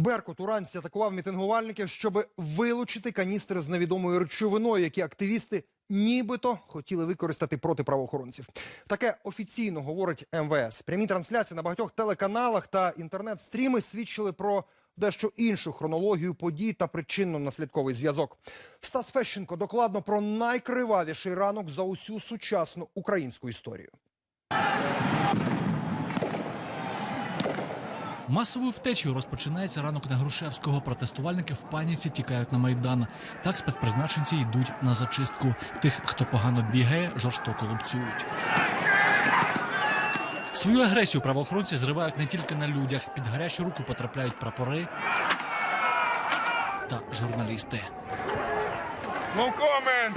Беркут уранці атакував мітингувальників, щоб вилучити каністри з невідомою речовиною, які активісти нібито хотіли використати проти правоохоронців. Таке офіційно говорить МВС. Прямі трансляції на багатьох телеканалах та інтернет-стріми свідчили про дещо іншу хронологію подій та причинно-наслідковий зв'язок. Стас Фещенко докладно про найкривавіший ранок за усю сучасну українську історію. Масовою втечею розпочинається ранок на Грушевського. Протестувальники в паніці тікають на майдан. Так спецпризначенці йдуть на зачистку. Тих, хто погано бігає, жорстоко лупцюють. Свою агресію правоохоронці зривають не тільки на людях. Під гарячу руку потрапляють прапори та журналісти. No comment!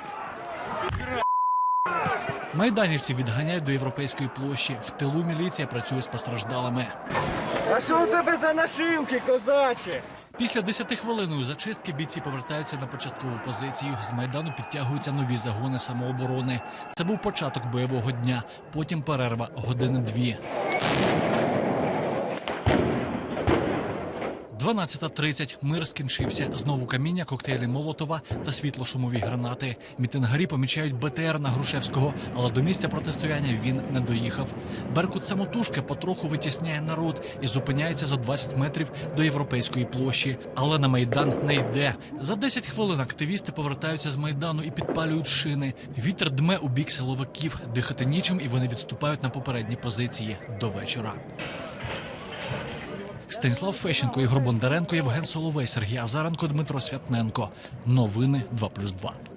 Майданівці відганяють до європейської площі. В тилу міліція працює з постраждалими. А що у тебе за нашивки, козаче? Після 10-хвилинної зачистки бійці повертаються на початкову позицію. З майдану підтягуються нові загони самооборони. Це був початок бойового дня. Потім перерва години дві. 12.30. Мир скінчився. Знову каміння, коктейлі Молотова та світло-шумові гранати. Мітингарі помічають БТР на Грушевського, але до місця протистояння він не доїхав. Беркут самотужки потроху витісняє народ і зупиняється за 20 метрів до європейської площі. Але на майдан не йде. За 10 хвилин активісти повертаються з майдану і підпалюють шини. Вітер дме у бік силовиків, дихати нічим, і вони відступають на попередні позиції до вечора. Станіслав Фещенко, Ігор Бондаренко, Євген Соловей, Сергій Азаренко, Дмитро Святненко. Новини 2+,2.